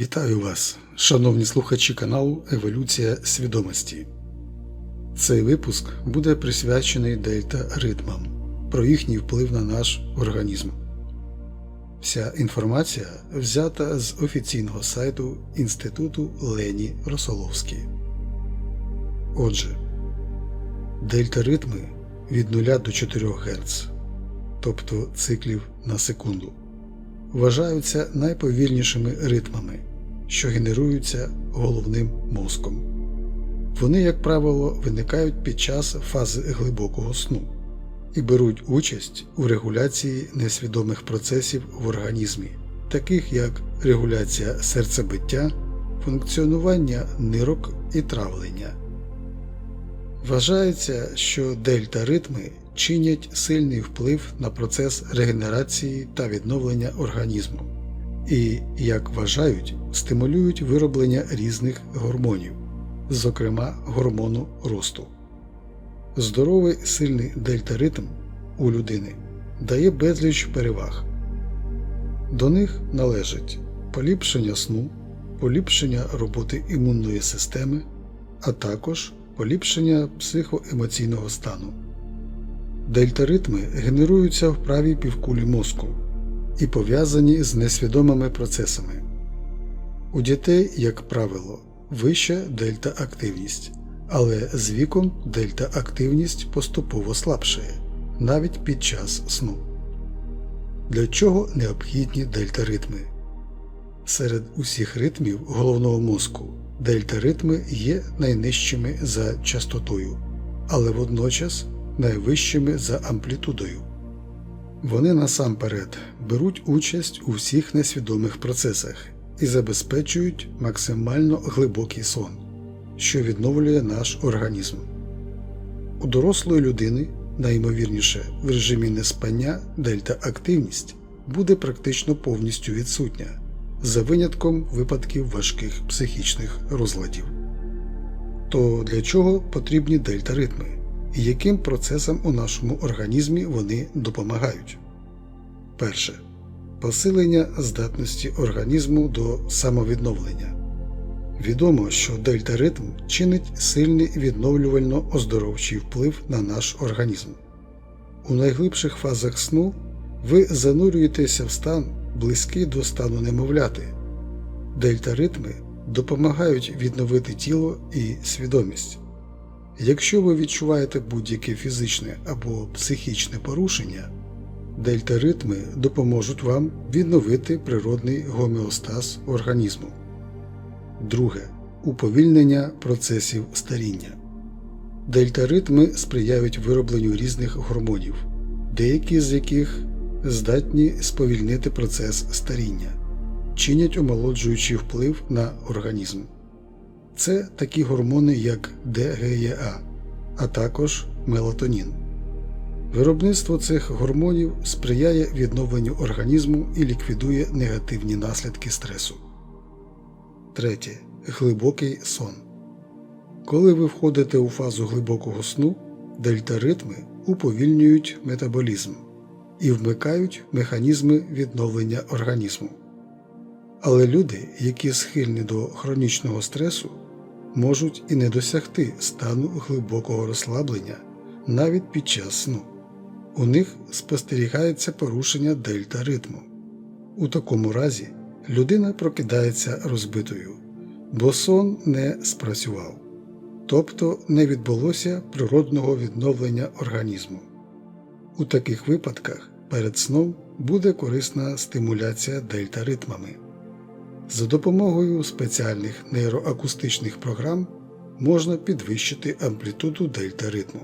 Вітаю вас, шановні слухачі каналу Еволюція свідомості. Цей випуск буде присвячений дельта ритмам про їхній вплив на наш організм. Вся інформація взята з офіційного сайту Інституту Лені Росоловські. Отже, дельта ритми від 0 до 4 Гц, тобто циклів на секунду вважаються найповільнішими ритмами, що генеруються головним мозком. Вони, як правило, виникають під час фази глибокого сну і беруть участь у регуляції несвідомих процесів в організмі, таких як регуляція серцебиття, функціонування нирок і травлення. Вважається, що дельта-ритми чинять сильний вплив на процес регенерації та відновлення організму і, як вважають, стимулюють вироблення різних гормонів, зокрема гормону росту. Здоровий сильний дельта-ритм у людини дає безліч переваг. До них належать поліпшення сну, поліпшення роботи імунної системи, а також поліпшення психоемоційного стану. Дельтаритми генеруються в правій півкулі мозку і пов'язані з несвідомими процесами. У дітей, як правило, вища дельта-активність, але з віком дельта-активність поступово слабшає, навіть під час сну. Для чого необхідні дельтаритми? Серед усіх ритмів головного мозку дельтаритми є найнижчими за частотою, але водночас найвищими за амплітудою. Вони насамперед беруть участь у всіх несвідомих процесах і забезпечують максимально глибокий сон, що відновлює наш організм. У дорослої людини, найімовірніше в режимі неспання дельта-активність буде практично повністю відсутня, за винятком випадків важких психічних розладів. То для чого потрібні дельта-ритми? І яким процесам у нашому організмі вони допомагають. Перше. Посилення здатності організму до самовідновлення. Відомо, що дельта-ритм чинить сильний відновлювально оздоровчий вплив на наш організм. У найглибших фазах сну ви занурюєтеся в стан, близький до стану немовляти. Дельта-ритми допомагають відновити тіло і свідомість. Якщо ви відчуваєте будь-яке фізичне або психічне порушення, дельта-ритми допоможуть вам відновити природний гомеостаз організму. Друге. Уповільнення процесів старіння. Дельта-ритми сприяють виробленню різних гормонів, деякі з яких здатні сповільнити процес старіння, чинять омолоджуючий вплив на організм. Це такі гормони, як ДГЕА, а також мелатонін. Виробництво цих гормонів сприяє відновленню організму і ліквідує негативні наслідки стресу. Третє. Глибокий сон. Коли ви входите у фазу глибокого сну, дельтаритми уповільнюють метаболізм і вмикають механізми відновлення організму. Але люди, які схильні до хронічного стресу, можуть і не досягти стану глибокого розслаблення навіть під час сну. У них спостерігається порушення дельта ритму. У такому разі людина прокидається розбитою, бо сон не спрацював, тобто не відбулося природного відновлення організму. У таких випадках перед сном буде корисна стимуляція дельта ритмами. За допомогою спеціальних нейроакустичних програм можна підвищити амплітуду дельта ритму.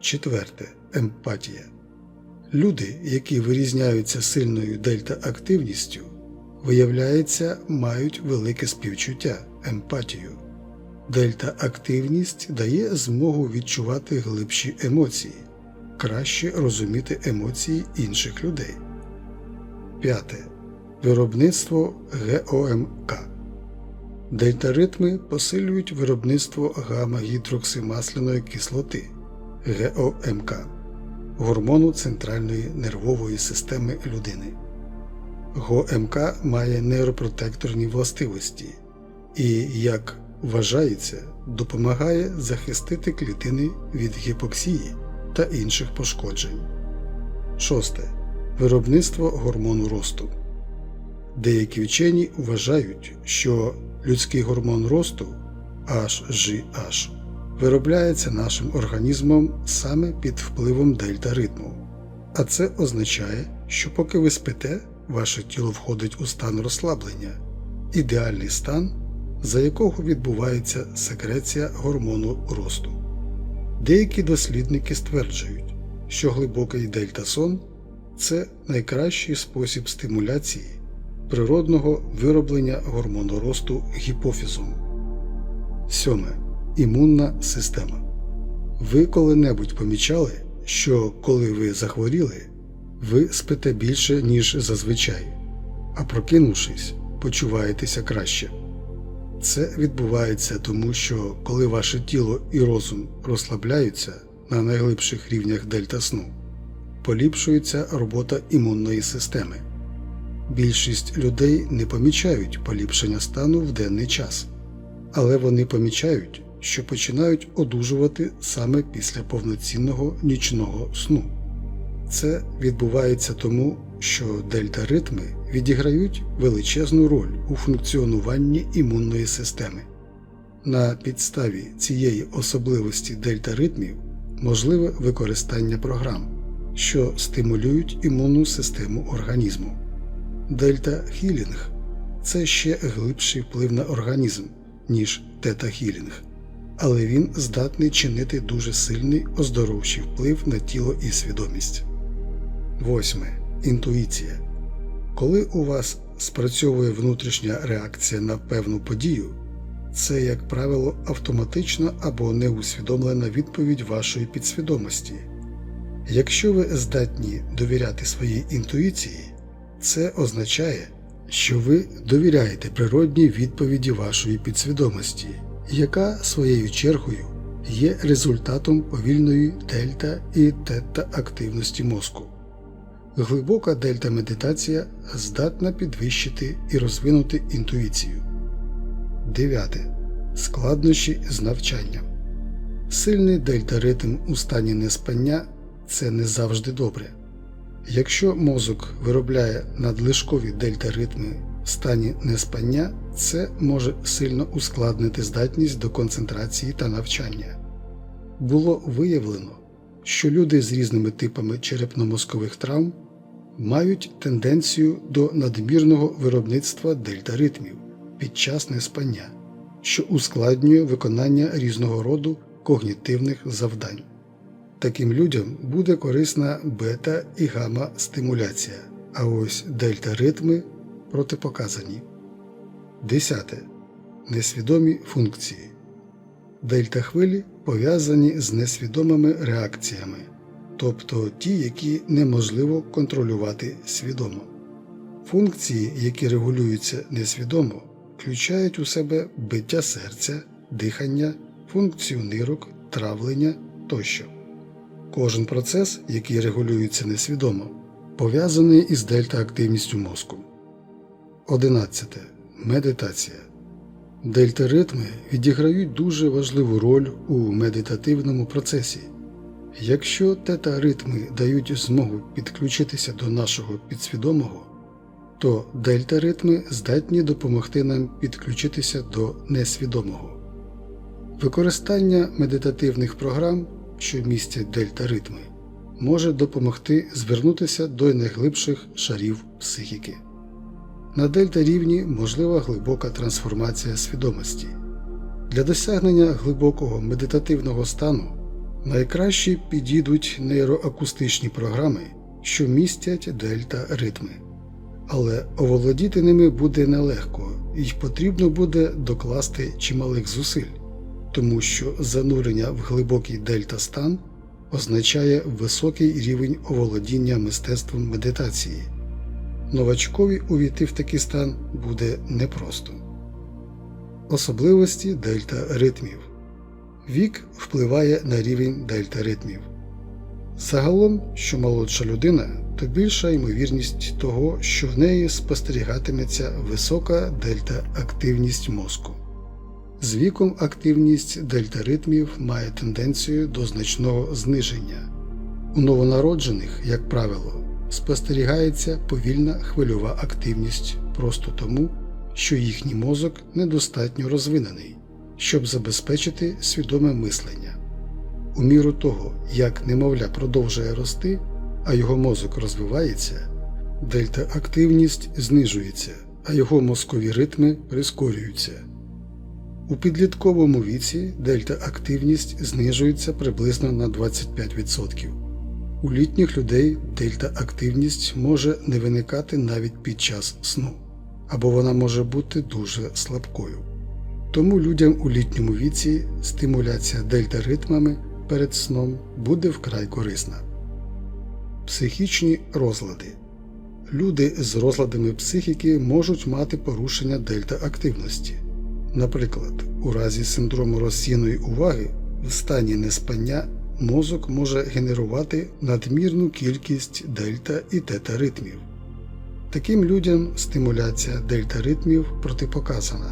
Четверте. Емпатія. Люди, які вирізняються сильною дельта-активністю, виявляється, мають велике співчуття емпатію. Дельта-активність дає змогу відчувати глибші емоції, краще розуміти емоції інших людей. П'яте. Виробництво ГОМК. Дельтаритми посилюють виробництво гамма-гідроксимасляної кислоти ГОМК, гормону центральної нервової системи людини. ГОМК має нейропротекторні властивості і, як вважається, допомагає захистити клітини від гіпоксії та інших пошкоджень. Шосте. Виробництво гормону росту. Деякі вчені вважають, що людський гормон росту HGH виробляється нашим організмом саме під впливом дельта ритму. А це означає, що поки ви спите, ваше тіло входить у стан розслаблення, ідеальний стан, за якого відбувається секреція гормону росту. Деякі дослідники стверджують, що глибокий дельтасон це найкращий спосіб стимуляції природного вироблення гормону росту гіпофізом. Сьоме. Імунна система. Ви коли-небудь помічали, що коли ви захворіли, ви спите більше, ніж зазвичай, а прокинувшись, почуваєтеся краще. Це відбувається тому, що коли ваше тіло і розум розслабляються на найглибших рівнях дельта сну, поліпшується робота імунної системи. Більшість людей не помічають поліпшення стану в денний час, але вони помічають, що починають одужувати саме після повноцінного нічного сну. Це відбувається тому, що дельта-ритми відіграють величезну роль у функціонуванні імунної системи. На підставі цієї особливості дельта-ритмів можливе використання програм, що стимулюють імунну систему організму. Дельта-хілінг це ще глибший вплив на організм, ніж тета-хілінг, але він здатний чинити дуже сильний оздоровчий вплив на тіло і свідомість. Восьме. Інтуїція. Коли у вас спрацьовує внутрішня реакція на певну подію, це, як правило, автоматична або неусвідомлена відповідь вашої підсвідомості. Якщо ви здатні довіряти своїй інтуїції, це означає, що ви довіряєте природній відповіді вашої підсвідомості, яка своєю чергою є результатом повільної дельта і тета активності мозку. Глибока дельта медитація здатна підвищити і розвинути інтуїцію. 9. Складнощі з навчанням. Сильний дельта-ритм у стані неспання це не завжди добре. Якщо мозок виробляє надлишкові дельта-ритми в стані неспання, це може сильно ускладнити здатність до концентрації та навчання. Було виявлено, що люди з різними типами черепно-мозкових травм мають тенденцію до надмірного виробництва дельта-ритмів під час неспання, що ускладнює виконання різного роду когнітивних завдань. Таким людям буде корисна бета і гамма стимуляція, а ось дельта-ритми протипоказані. 10. Несвідомі функції. Дельта-хвилі пов'язані з несвідомими реакціями, тобто ті, які неможливо контролювати свідомо. Функції, які регулюються несвідомо, включають у себе биття серця, дихання, функцію нирок, травлення тощо. Кожен процес, який регулюється несвідомо, пов'язаний із дельта-активністю мозку. 11. Медитація. Дельта-ритми відіграють дуже важливу роль у медитативному процесі. Якщо тета-ритми дають змогу підключитися до нашого підсвідомого, то дельта-ритми здатні допомогти нам підключитися до несвідомого. Використання медитативних програм, що містять дельта-ритми, може допомогти звернутися до найглибших шарів психіки. На дельта рівні можлива глибока трансформація свідомості. Для досягнення глибокого медитативного стану найкраще підійдуть нейроакустичні програми, що містять дельта ритми. Але оволодіти ними буде нелегко і потрібно буде докласти чималих зусиль, тому що занурення в глибокий дельта стан означає високий рівень оволодіння мистецтвом медитації. Новачкові увійти в такий стан буде непросто. Особливості дельта ритмів. Вік впливає на рівень дельта ритмів. Загалом, що молодша людина, то більша ймовірність того, що в неї спостерігатиметься висока дельта-активність мозку. З віком активність дельтаритмів має тенденцію до значного зниження. У новонароджених, як правило, спостерігається повільна хвильова активність просто тому, що їхній мозок недостатньо розвинений, щоб забезпечити свідоме мислення. У міру того, як немовля продовжує рости, а його мозок розвивається, дельта-активність знижується, а його мозкові ритми прискорюються. У підлітковому віці дельта-активність знижується приблизно на 25%. У літніх людей дельта-активність може не виникати навіть під час сну, або вона може бути дуже слабкою. Тому людям у літньому віці стимуляція дельта-ритмами перед сном буде вкрай корисна. Психічні розлади. Люди з розладами психіки можуть мати порушення дельта-активності. Наприклад, у разі синдрому розсіяної уваги в стані неспання мозок може генерувати надмірну кількість дельта і тета ритмів. Таким людям стимуляція дельта ритмів протипоказана.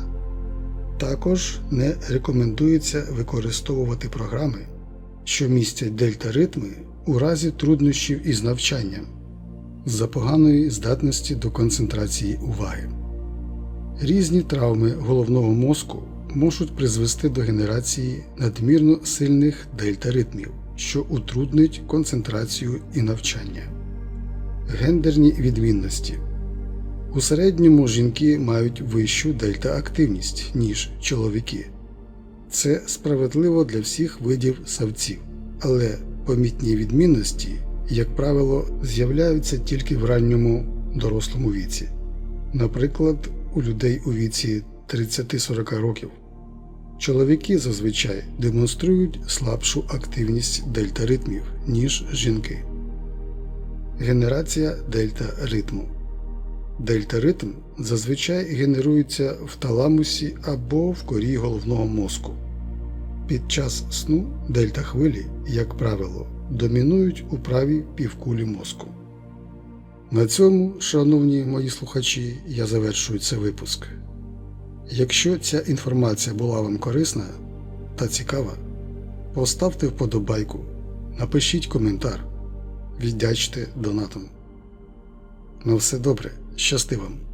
Також не рекомендується використовувати програми, що містять дельта ритми у разі труднощів із навчанням за поганої здатності до концентрації уваги. Різні травми головного мозку можуть призвести до генерації надмірно сильних дельта-ритмів, що утруднить концентрацію і навчання. Гендерні відмінності у середньому жінки мають вищу дельта-активність, ніж чоловіки. Це справедливо для всіх видів савців, але помітні відмінності, як правило, з'являються тільки в ранньому дорослому віці. Наприклад, у людей у віці 30-40 років. Чоловіки зазвичай демонструють слабшу активність дельта-ритмів, ніж жінки. Генерація дельта-ритму. Дельта-ритм зазвичай генерується в таламусі або в корі головного мозку. Під час сну дельта-хвилі, як правило, домінують у правій півкулі мозку. На цьому, шановні мої слухачі, я завершую цей випуск. Якщо ця інформація була вам корисна та цікава, поставте вподобайку, напишіть коментар, віддячте донатом. На все добре, щасти вам!